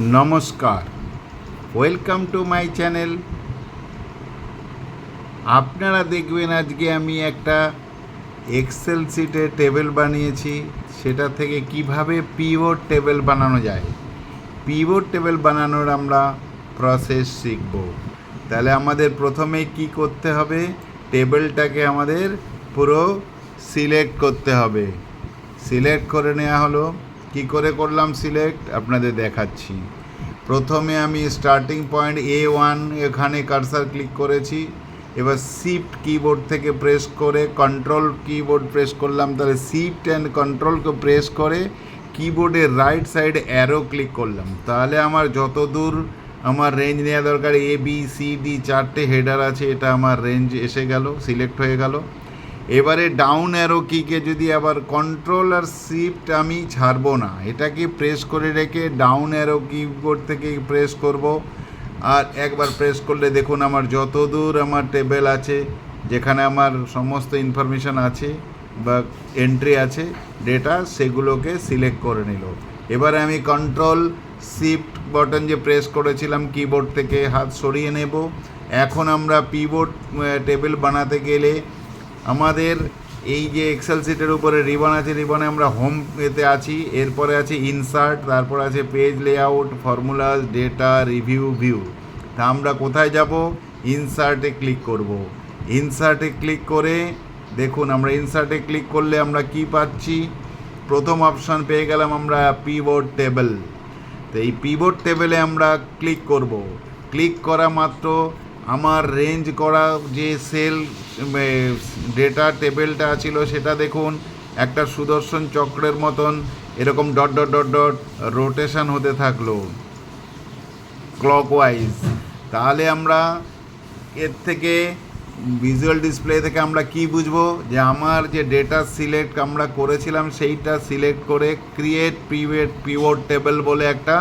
নমস্কার। Welcome to my channel আপনারা দেখবেন আজকে আমি একটা এক্সেল সিটে টেবিল বানিয়েছি। সেটা থেকে কীভাবে পিভট টেবিল বানানো যায়। পিভট টেবিল বানানোর আমরা প্রসেস শিখব। তাহলে আমাদের প্রথমে কি করতে হবে? টেবিলটাকে আমাদের পুরো সিলেক্ট করতে হবে। সিলেক্ট করে নেওয়া হলো। কি করে করলাম সিলেক্ট আপনাদের দেখাচ্ছি। প্রথমে আমি স্টার্টিং পয়েন্ট এ ওয়ান এখানে কারসার ক্লিক করেছি। এবার শিফট কিবোর্ড থেকে প্রেস করে কন্ট্রোল কিবোর্ড প্রেস করলাম। তাহলে শিফট অ্যান্ড কন্ট্রোলকে প্রেস করে কিবোর্ডের রাইট সাইডে অ্যারো ক্লিক করলাম। তাহলে আমার যত দূর আমার রেঞ্জ নেওয়া দরকার এ বি সি ডি চারটে হেডার আছে, এটা আমার রেঞ্জ এসে গেল সিলেক্ট হয়ে গেল। এবারে ডাউন অ্যারো কিকে যদি আবার কন্ট্রোল আর শিফট আমি ছাড়বো না, এটাকে প্রেস করে রেখে ডাউন অ্যারো কিবোর্ড থেকে প্রেস করব। আর একবার প্রেস করলে দেখুন আমার যত দূর আমার টেবিল আছে, যেখানে আমার সমস্ত ইনফরমেশান আছে বা এন্ট্রি আছে ডেটা সেগুলোকে সিলেক্ট করে নিল। এবারে আমি কন্ট্রোল শিফট বটন যে প্রেস করেছিলাম কিবোর্ড থেকে হাত সরিয়ে নেব। এখন আমরা পিবোর্ড টেবিল বানাতে গেলে আমাদের এই যে এক্সেল সিটের উপরে রিবন আছে রিবনে আমরা হোম এতে আছি, এরপরে আছে ইনসার্ট তারপর আছে page layout formulas data review view তা আমরা কোথায় যাব? ইনসার্টে ক্লিক করব। ইনসার্টে ক্লিক করে দেখুন, আমরা ইনসার্টে ক্লিক করলে আমরা কি পাচ্ছি? প্রথম অপশান পেয়ে গেলাম আমরা পিবোর্ড টেবিল তো এই পিবোর্ড টেবিলে আমরা ক্লিক করব। ক্লিক করা মাত্র আমার রেঞ্জ করা যে সেল ডেটা টেবিলটা ছিল সেটা দেখুন, একটা সুদর্শন চক্রের মতন, এরকম dot dot dot dot rotation হতে থাকল ক্লকওয়াইজ তাহলে আমরা এর থেকে ভিজুয়াল ডিসপ্লে থেকে আমরা কি বুঝব? যে আমার যে ডেটা সিলেক্ট আমরা করেছিলাম, সেইটা সিলেক্ট করে ক্রিয়েট পিভেট পিওর টেবিল বলে একটা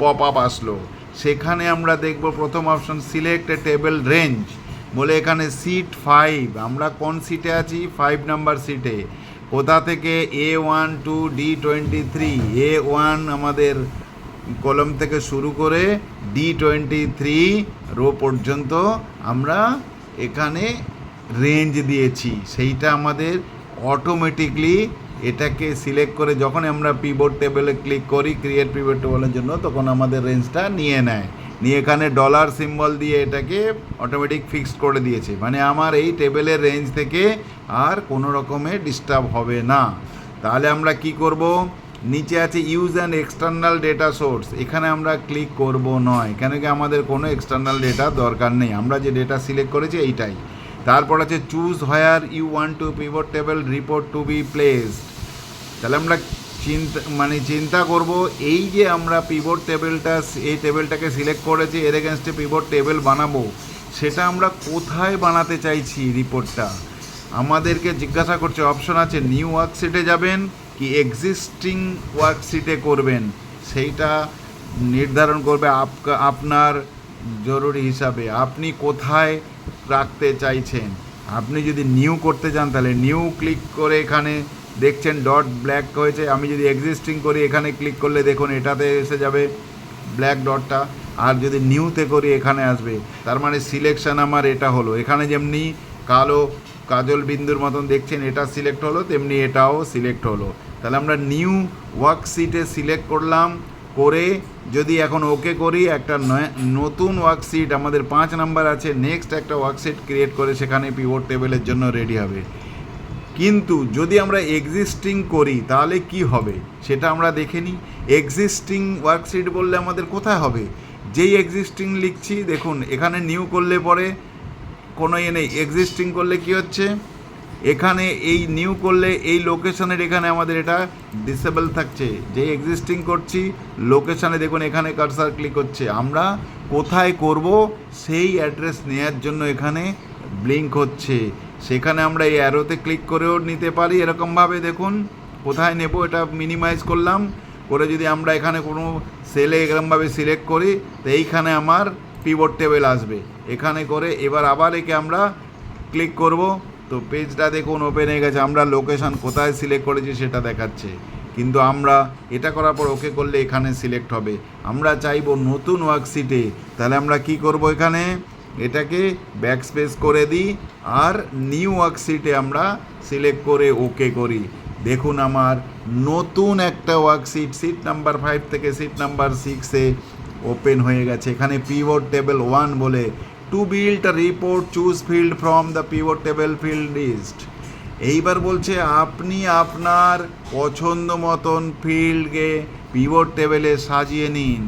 পপ আপ আসলো। সেখানে আমরা দেখব প্রথম option select a table range বলে এখানে সিট ফাইভ আমরা কোন সিটে আছি? ফাইভ নাম্বার সিটে কোথা থেকে? A one to D twenty three A one আমাদের কলম থেকে শুরু করে ডি টোয়েন্টি থ্রি রো পর্যন্ত আমরা এখানে রেঞ্জ দিয়েছি। সেইটা আমাদের অটোমেটিকলি এটাকে সিলেক্ট করে যখন আমরা পিবোর্ড টেবিলে ক্লিক করি ক্রিয়েট পিবোর্ড টেবিলের জন্য, তখন আমাদের রেঞ্জটা নিয়ে নেয়। নিয়ে এখানে ডলার সিম্বল দিয়ে এটাকে অটোমেটিক ফিক্সড করে দিয়েছে। মানে আমার এই টেবিলের রেঞ্জ থেকে আর কোনো রকমের ডিস্টার্ব হবে না। তাহলে আমরা কি করব? নিচে আছে use and external data source এখানে আমরা ক্লিক করব নয়, কেন কি আমাদের কোনো এক্সটার্নাল ডেটা দরকার নেই। আমরা যে ডেটা সিলেক্ট করেছি এইটাই। তারপর আছে choose where you want to pivot table report to be placed তাহলে আমরা চিন্তা মানে চিন্তা করব এই যে আমরা পিভট টেবিলটা এই টেবিলটাকে সিলেক্ট করেছি, এর এগেনস্টে পিভট টেবিল বানাবো, সেটা আমরা কোথায় বানাতে চাইছি রিপোর্টটা আমাদেরকে জিজ্ঞাসা করছে অপশন আছে নিউ ওয়ার্কশিটে যাবেন কি এক্সিস্টিং ওয়ার্কশিটে করবেন? সেইটা নির্ধারণ করবে আপ- আপনার জরুরি হিসাবে। আপনি কোথায় রাখতে চাইছেন? আপনি যদি নিউ করতে চান, তাহলে নিউ ক্লিক করে এখানে দেখছেন ডট ব্ল্যাক হয়েছে। আমি যদি এক্সিস্টিং করি, এখানে ক্লিক করলে দেখুন এটাতে এসে যাবে ব্ল্যাক ডটটা আর যদি নিউতে করি, এখানে আসবে। তার মানে সিলেকশন আমার এটা হলো। এখানে যেমনি কালো কাজল বিন্দুর মতন দেখছেন, এটা সিলেক্ট হলো, তেমনি এটাও সিলেক্ট হলো। তাহলে আমরা নিউ ওয়ার্কশিটে সিলেক্ট করলাম। করে যদি এখন ওকে করি, একটা নতুন ওয়ার্কশিট আমাদের পাঁচ নাম্বার আছে নেক্সট একটা ওয়ার্কশিট ক্রিয়েট করে সেখানে পিভট টেবিলের জন্য রেডি হবে। কিন্তু যদি আমরা এক্সিস্টিং করি, তাহলে কি হবে? সেটা আমরা দেখে নিই। এক্সিস্টিং ওয়ার্কশিট বললে আমাদের কোথায় হবে? যেই এক্সিস্টিং লিখছি, দেখুন, এখানে নিউ করলে পরে কোনো ইয়ে নেই। এক্সিস্টিং করলে কি হচ্ছে? এখানে এই নিউ করলে এই লোকেশনের এখানে আমাদের এটা ডিসেবল থাকছে। যে এক্সিস্টিং করছি লোকেশানে দেখুন, এখানে কারসার ক্লিক হচ্ছে। আমরা কোথায় করব? সেই অ্যাড্রেস নেওয়ার জন্য এখানে ব্লিঙ্ক হচ্ছে। সেখানে আমরা এই অ্যারোতে ক্লিক করেও নিতে পারি। এরকমভাবে দেখুন, কোথায় নেব এটা মিনিমাইজ করলাম। করে যদি আমরা এখানে কোনো সেলে এরকমভাবে সিলেক্ট করি, তো এইখানে আমার পিবোর্ড টেবিল আসবে। এখানে করে এবার আবার একে আমরা ক্লিক করব। তো পেজটা দেখুন ওপেন হয়ে গেছে। আমরা লোকেশান কোথায় সিলেক্ট করেছি সেটা দেখাচ্ছে। কিন্তু আমরা এটা করার পর ওকে করলে এখানে সিলেক্ট হবে। আমরা চাইব নতুন ওয়ার্কশিটে তাহলে আমরা কি করব এখানে? এটাকে ব্যাক স্পেস করে দিই, আর নিউ ওয়ার্কশিটে আমরা সিলেক্ট করে ওকে করি। দেখুন আমার নতুন একটা ওয়ার্কশিট সিট নাম্বার ফাইভ থেকে সিট নাম্বার সিক্সে ওপেন হয়ে গেছে। এখানে পিভট টেবিল ওয়ান বলে to build report choose field from the pivot table field list এইবার বলছে, আপনি আপনার পছন্দ মতন ফিল্ডকে পিভট টেবিলে সাজিয়ে নিন।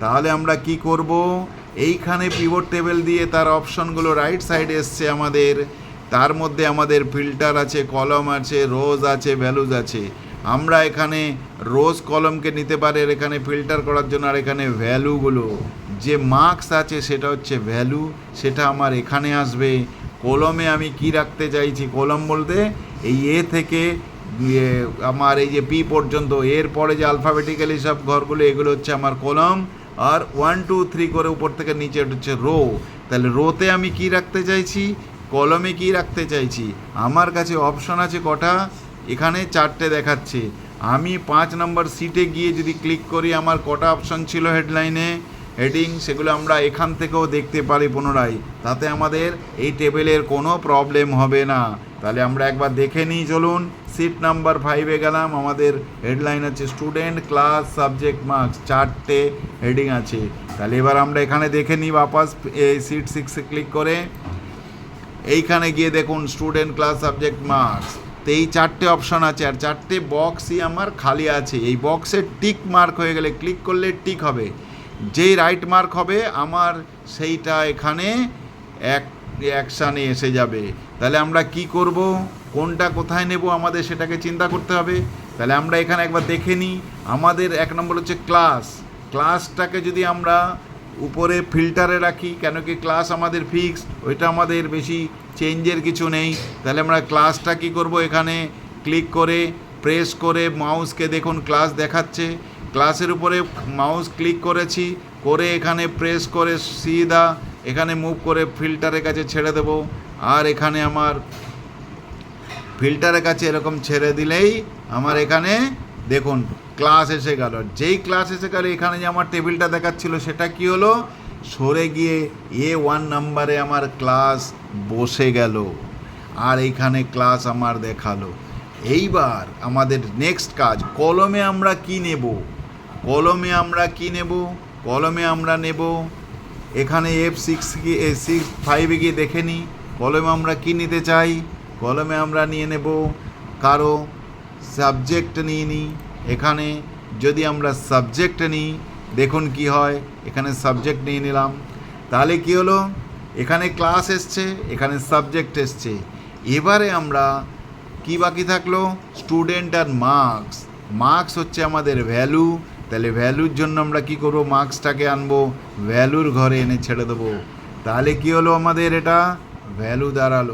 তাহলে আমরা কি করব? এইখানে পিভট টেবিল দিয়ে তার অপশনগুলো রাইট সাইডে এসছে আমাদের। তার মধ্যে আমাদের ফিল্টার আছে কলম আছে রোজ আছে ভ্যালুজ আছে। আমরা এখানে রোজ কলমকে নিতে পারি, আর এখানে ফিল্টার করার জন্য, আর এখানে ভ্যালুগুলো যে মার্কস আছে, সেটা হচ্ছে ভ্যালু সেটা আমার এখানে আসবে। কলমে আমি কি রাখতে চাইছি? কলম বলতে এই এ থেকে আমার এই যে পি পর্যন্ত এর পরে যে আলফাবেটিক্যালি সব ঘরগুলো, এগুলো হচ্ছে আমার কলম আর ওয়ান টু থ্রি করে উপর থেকে নিচে হচ্ছে রো তাহলে রোতে আমি কি রাখতে চাইছি? কলমে কি রাখতে চাইছি? আমার কাছে অপশন আছে কটা? এখানে চারটে দেখাচ্ছে। আমি পাঁচ নম্বর সিটে গিয়ে যদি ক্লিক করি, আমার কটা অপশন ছিল হেডলাইনে হেডিং সেগুলো আমরা এখান থেকেও দেখতে পারি পুনরায়। তাতে আমাদের এই টেবিলের কোনো প্রবলেম হবে না। তাহলে আমরা একবার দেখে নিই, চলুন। সিট নাম্বার ফাইভে গেলাম। আমাদের হেডলাইন আছে স্টুডেন্ট ক্লাস সাবজেক্ট মার্কস চারটে হেডিং আছে। তাহলে এবার আমরা এখানে দেখে নিই বাপাস, এই সিট সিক্সে ক্লিক করে। এইখানে গিয়ে দেখুন স্টুডেন্ট ক্লাস সাবজেক্ট মার্কস তো এই চারটে অপশান আছে, আর চারটে বক্সই আমার খালি আছে। এই বক্সে টিক মার্ক হয়ে গেলে ক্লিক করলে টিক হবে। যেই রাইট মার্ক হবে, আমার সেইটা এখানে এক অ্যাকশানে এসে যাবে। তাহলে আমরা কি করব? কোনটা কোথায় নেব আমাদের সেটাকে চিন্তা করতে হবে। তাহলে আমরা এখানে একবার দেখে নিই। আমাদের এক নম্বর হচ্ছে ক্লাস ক্লাসটাকে যদি আমরা উপরে ফিল্টারে রাখি, কেন কি ক্লাস আমাদের ফিক্সড ওইটা আমাদের বেশি চেঞ্জের কিছু নেই। তাহলে আমরা ক্লাসটা কি করব এখানে? ক্লিক করে প্রেস করে মাউসকে দেখুন ক্লাস দেখাচ্ছে। ক্লাসের উপরে মাউস ক্লিক করেছি। করে এখানে প্রেস করে সিধা এখানে মুভ করে ফিল্টারের কাছে ছেড়ে দেব। আর এখানে আমার ফিল্টারের কাছে এরকম ছেড়ে দিলেই আমার এখানে দেখুন ক্লাস এসে গেল। যেই ক্লাস এসে গেল, এখানে যে আমার টেবিলটা দেখাচ্ছিল, সেটা কি হলো? সরে গিয়ে এ ওয়ান নাম্বারে আমার ক্লাস বসে গেল। আর এইখানে ক্লাস আমার দেখাল। এইবার আমাদের নেক্সট কাজ, কলমে আমরা কি নেব? কলমে আমরা কি নেব? কলমে আমরা নেব এখানে এফ সিক্স গিয়ে সিক্স ফাইভে গিয়ে দেখে নিই কলমে আমরা কী নিতে চাই? কলমে আমরা নিয়ে নেব কারও সাবজেক্ট নিয়ে নিই এখানে যদি আমরা সাবজেক্ট নিই দেখুন কি হয়। এখানে সাবজেক্ট নিয়ে নিলাম। তাহলে কি হলো? এখানে ক্লাস এসছে, এখানে সাবজেক্ট এসছে। এবারে আমরা কি বাকি থাকল? স্টুডেন্ট আর মার্কস মার্কস হচ্ছে আমাদের ভ্যালু তাহলে ভ্যালুর জন্য আমরা কি করব? মার্কসটাকে আনব, ভ্যালুর ঘরে এনে ছেড়ে দেবো। তাহলে কি হলো আমাদের এটা? ভ্যালু দাঁড়াল।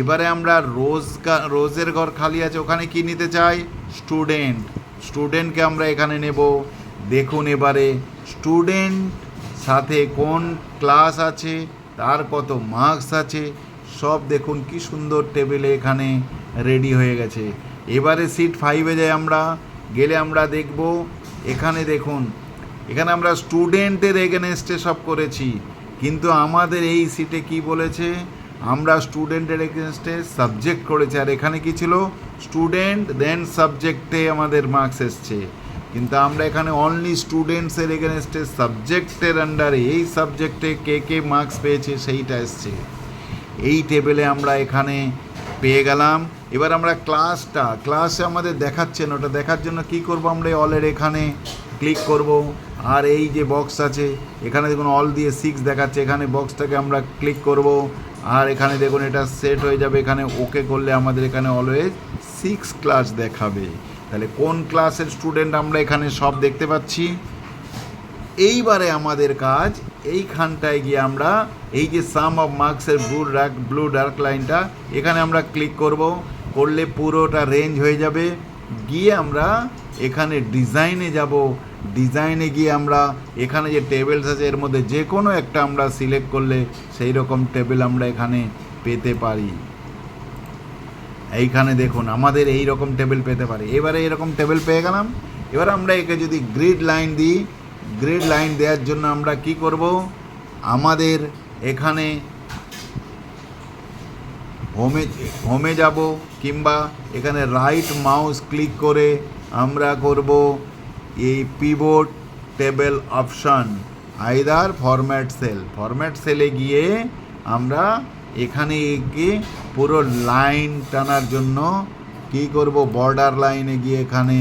এবারে আমরা রোজ রোজের ঘর খালি আছে, ওখানে কি নিতে চাই? স্টুডেন্ট। স্টুডেন্টকে আমরা এখানে নেব। দেখুন এবারে, স্টুডেন্ট সাথে কোন ক্লাস আছে, তার কত মার্কস আছে, সব দেখুন কি সুন্দর টেবিলে এখানে রেডি হয়ে গেছে। এবারে সিট ফাইভে যাই আমরা, গেলে আমরা দেখব এখানে দেখুন, এখানে আমরা স্টুডেন্টের এগেনস্টে সব করেছি, কিন্তু আমাদের এই সিটে কি বলেছে? আমরা স্টুডেন্টের এগেনস্টে সাবজেক্ট করেছি, আর এখানে কি ছিল? স্টুডেন্ট দেন সাবজেক্টে আমাদের মার্কস এসছে। কিন্তু আমরা এখানে অনলি স্টুডেন্টসের এগেনস্টে সাবজেক্টের আন্ডারে এই সাবজেক্টে কে কে মার্কস পেয়েছে সেইটা এসছে। এই টেবিলে আমরা এখানে পেয়ে গেলাম। এবার আমরা ক্লাসটা ক্লাসে আমাদের দেখাচ্ছেন, ওটা দেখার জন্য কি করব আমরা অলের এখানে? ক্লিক করব। আর এই যে বক্স আছে, এখানে দেখুন অল দিয়ে সিক্স দেখাচ্ছে, এখানে বক্সটাকে আমরা ক্লিক করব। আর এখানে দেখুন এটা সেট হয়ে যাবে, এখানে ওকে করলে আমাদের এখানে অলওয়েজ সিক্স ক্লাস দেখাবে। তাহলে কোন ক্লাসের স্টুডেন্ট আমরা এখানে সব দেখতে পাচ্ছি? এইবারে আমাদের কাজ এইখানটায় গিয়ে আমরা এই যে সাম অফ মার্কসের ব্লু ডার্ক ব্লু ডার্ক লাইনটা এখানে আমরা ক্লিক করব। করলে পুরোটা রেঞ্জ হয়ে যাবে। গিয়ে আমরা এখানে ডিজাইনে যাব। ডিজাইনে গিয়ে আমরা এখানে যে টেবিলস আছে, এর মধ্যে যে কোনো একটা আমরা সিলেক্ট করলে সেই রকম টেবিল আমরা এখানে পেতে পারি। এইখানে দেখুন, আমাদের এই রকম টেবিল পেতে পারি। এবারে এরকম টেবিল পেয়ে গেলাম। এবার আমরা একে যদি গ্রিড লাইন দিই গ্রিড লাইন দেওয়ার জন্য আমরা কি করব? আমাদের এখানে হোমে হোমে যাব কিংবা এখানে রাইট মাউস ক্লিক করে আমরা করব এই pivot table option either format cell format সেলে গিয়ে আমরা এখানে গিয়ে পুরো লাইন টানার জন্য কি করব? বর্ডার লাইনে গিয়ে এখানে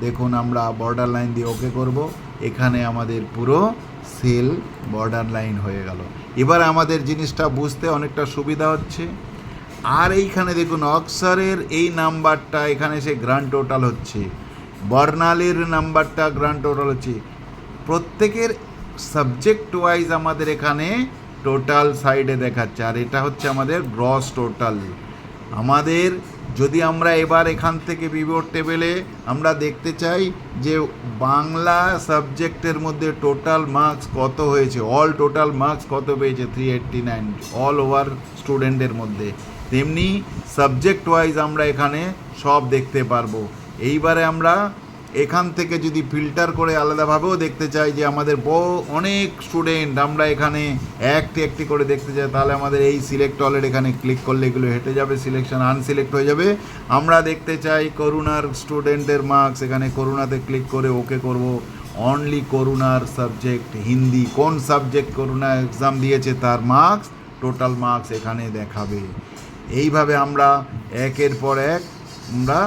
দেখুন আমরা বর্ডার লাইন দিয়ে ওকে করব। এখানে আমাদের পুরো সেল বর্ডার লাইন হয়ে গেল। এবার আমাদের জিনিসটা বুঝতে অনেকটা সুবিধা হচ্ছে। আর এইখানে দেখুন, অক্সারের এই নাম্বারটা এখানে সে গ্রান্ড টোটাল হচ্ছে। বর্ণালীর নাম্বারটা গ্রান্ড টোটাল হচ্ছে। প্রত্যেকের সাবজেক্ট ওয়াইজ আমাদের এখানে টোটাল সাইডে দেখাচ্ছে। আর এটা হচ্ছে আমাদের গ্রস টোটাল আমাদের যদি আমরা এবার এখান থেকে বিবর টেবিলে আমরা দেখতে চাই যে বাংলা সাবজেক্টের মধ্যে টোটাল মার্কস কত হয়েছে অল টোটাল মার্কস কত পেয়েছে three eighty nine all over স্টুডেন্টের মধ্যে। তেমনি সাবজেক্ট ওয়াইজ আমরা এখানে সব দেখতে পারব। এইবারে আমরা এখান থেকে যদি ফিল্টার করে আলাদাভাবেও দেখতে চাই যে আমাদের বহু অনেক স্টুডেন্ট আমরা এখানে একটি একটি করে দেখতে চাই, তাহলে আমাদের এই সিলেক্ট অলের এখানে ক্লিক করলে এগুলো হেঁটে যাবে সিলেকশন আনসিলেক্ট হয়ে যাবে। আমরা দেখতে চাই করুণার স্টুডেন্টের মার্কস এখানে করুণাতে ক্লিক করে ওকে করব। অনলি করুণার সাবজেক্ট হিন্দি, কোন সাবজেক্ট করুণা এক্সাম দিয়েছে তার মার্কস টোটাল মার্কস এখানে দেখাবে। এইভাবে আমরা একের পর এক, আমরা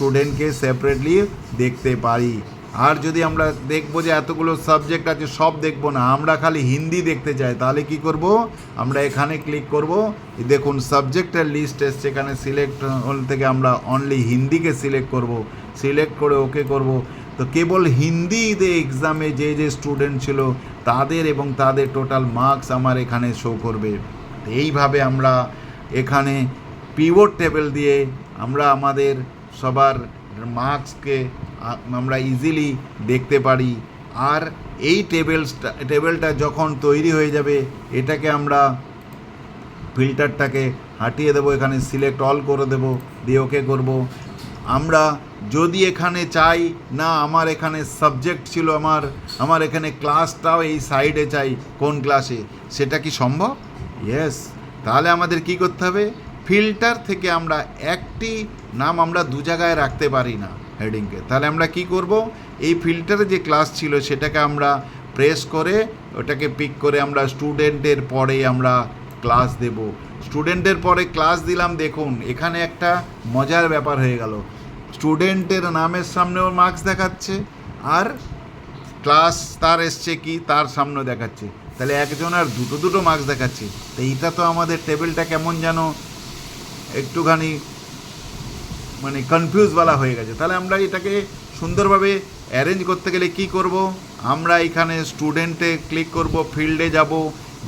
স্টুডেন্টকে সেপারেটলি দেখতে পারি। আর যদি আমরা দেখব যে এতগুলো সাবজেক্ট আছে, সব দেখব না, আমরা খালি হিন্দি দেখতে চাই, তাহলে কি করব? আমরা এখানে ক্লিক করব। দেখুন সাবজেক্টের লিস্ট এসছে, এখানে সিলেক্ট থেকে আমরা অনলি হিন্দিকে সিলেক্ট করব। সিলেক্ট করে ওকে করব। তো কেবল হিন্দিতে এক্সামে যে যে স্টুডেন্ট ছিল, তাদের এবং তাদের টোটাল মার্কস আমার এখানে শো করবে। এইভাবে আমরা এখানে পিভট টেবিল দিয়ে আমরা আমাদের সবার মার্কসকে আমরা ইজিলি দেখতে পারি। আর এই টেবিলসটা, টেবিলটা যখন তৈরি হয়ে যাবে, এটাকে আমরা ফিল্টারটাকে হাঁটিয়ে দেবো, এখানে সিলেক্ট অল করে দেবো, দিয়ে ওকে করব। আমরা যদি এখানে চাই, না, আমার এখানে সাবজেক্ট ছিল, আমার আমার এখানে ক্লাসটাও এই সাইডে চাই, কোন ক্লাসে সেটা কি সম্ভব? ইয়েস তাহলে আমাদের কি করতে হবে? ফিল্টার থেকে আমরা একটি নাম আমরা দু জায়গায় রাখতে পারি না হেডিংকে তাহলে আমরা কি করব? এই ফিল্টারে যে ক্লাস ছিল সেটাকে আমরা প্রেস করে, ওটাকে পিক করে আমরা স্টুডেন্টের পরে আমরা ক্লাস দেব। স্টুডেন্টের পরে ক্লাস দিলাম, দেখুন, এখানে একটা মজার ব্যাপার হয়ে গেল। স্টুডেন্টের নামের সামনেও মার্কস দেখাচ্ছে, আর ক্লাস তার এসছে কি, তার সামনেও দেখাচ্ছে। তাহলে একজন আর দুটো দুটো মার্কস দেখাচ্ছে। তো এইটা তো আমাদের টেবিলটা কেমন যেন একটুখানি মানে কনফিউজওয়ালা হয়ে গেছে। তাহলে আমরা এটাকে সুন্দরভাবে অ্যারেঞ্জ করতে গেলে কি করব? আমরা এখানে স্টুডেন্টে ক্লিক করব ফিল্ডে যাব,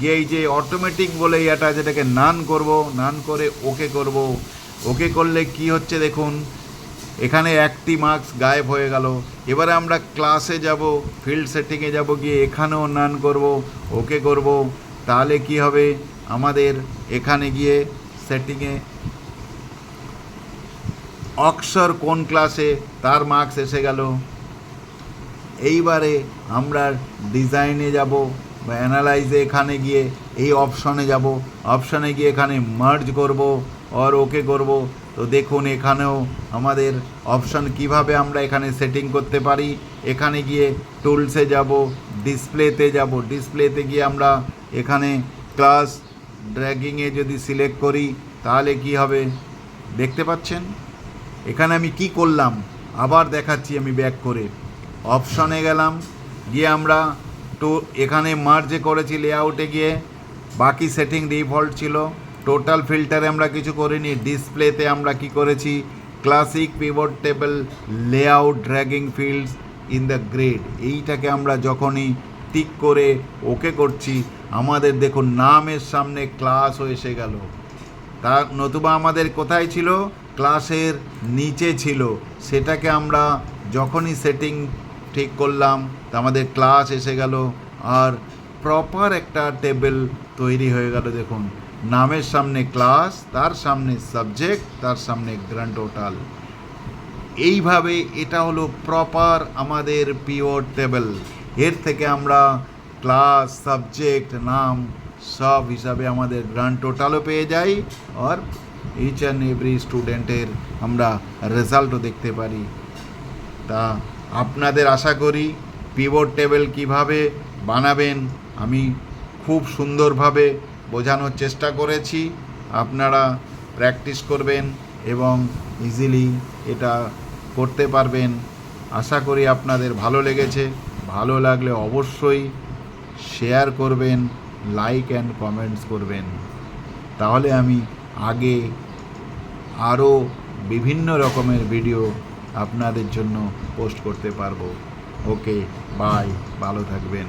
গিয়ে এই যে অটোমেটিক বলে এটা যেটাকে নান করব নান করে ওকে করব। ওকে করলে কি হচ্ছে দেখুন, এখানে একটি মার্কস গায়েব হয়ে গেল। এবারে আমরা ক্লাসে যাব ফিল্ড সেটিংয়ে যাব, গিয়ে এখানেও নান করব, ওকে করব। তাহলে কি হবে? আমাদের এখানে গিয়ে সেটিংয়ে অক্ষর কোন ক্লাসে? তার মার্কস এসে গেল। এইবারে আমরা ডিজাইনে যাব বা অ্যানালাইজে এখানে গিয়ে এই অপশনে যাব। অপশনে গিয়ে এখানে মার্জ করব আর ওকে করব। তো দেখুন, এখানেও আমাদের অপশন কীভাবে আমরা এখানে সেটিং করতে পারি? এখানে গিয়ে টুলসে যাব ডিসপ্লেতে যাব। ডিসপ্লেতে গিয়ে আমরা এখানে ক্লাস ড্র্যাগিংয়ে যদি সিলেক্ট করি, তাহলে কি হবে? দেখতে পাচ্ছেন? এখানে আমি কি করলাম? আবার দেখাচ্ছি আমি ব্যাক করে। অপশনে গেলাম। গিয়ে আমরা তো এখানে মার্জে করেছি লেআউটে গিয়ে। বাকি সেটিং ডিফল্ট ছিল। টোটাল ফিল্টারে আমরা কিছু করিনি। ডিসপ্লেতে আমরা কি করেছি? Classic pivot table layout dragging fields in the grid এইটাকে আমরা যখনই টিক করে ওকে করছি, আমাদের দেখুন নামের সামনে ক্লাসও এসে গেল। তা নতুবা আমাদের কোথায় ছিল? ক্লাসের নিচে ছিল, সেটাকে আমরা যখনই সেটিং ঠিক করলাম, তা আমাদের ক্লাস এসে গেল, আর প্রপার একটা টেবিল তৈরি হয়ে গেল, দেখুন। নামের সামনে ক্লাস তার সামনে সাবজেক্ট তার সামনে গ্র্যান্ড টোটাল এইভাবে এটা হলো প্রপার আমাদের পিওর টেবিলের থেকে আমরা ক্লাস সাবজেক্ট নাম সব হিসাবে আমাদের গ্র্যান্ড টোটালও পেয়ে যাই, আর ইচ অ্যান্ড এভরি স্টুডেন্টের আমরা রেজাল্টও দেখতে পারি। তা আপনাদের আশা করি পিভট টেবিল কীভাবে বানাবেন আমি খুব সুন্দরভাবে বোঝানোর চেষ্টা করেছি। আপনারা প্র্যাকটিস করবেন এবং ইজিলি এটা করতে পারবেন। আশা করি আপনাদের ভালো লেগেছে। ভালো লাগলে অবশ্যই শেয়ার করবেন লাইক অ্যান্ড কমেন্টস করবেন। তাহলে আমি আগে আরও বিভিন্ন রকমের ভিডিও আপনাদের জন্য পোস্ট করতে পারব। ওকে বাই ভালো থাকবেন।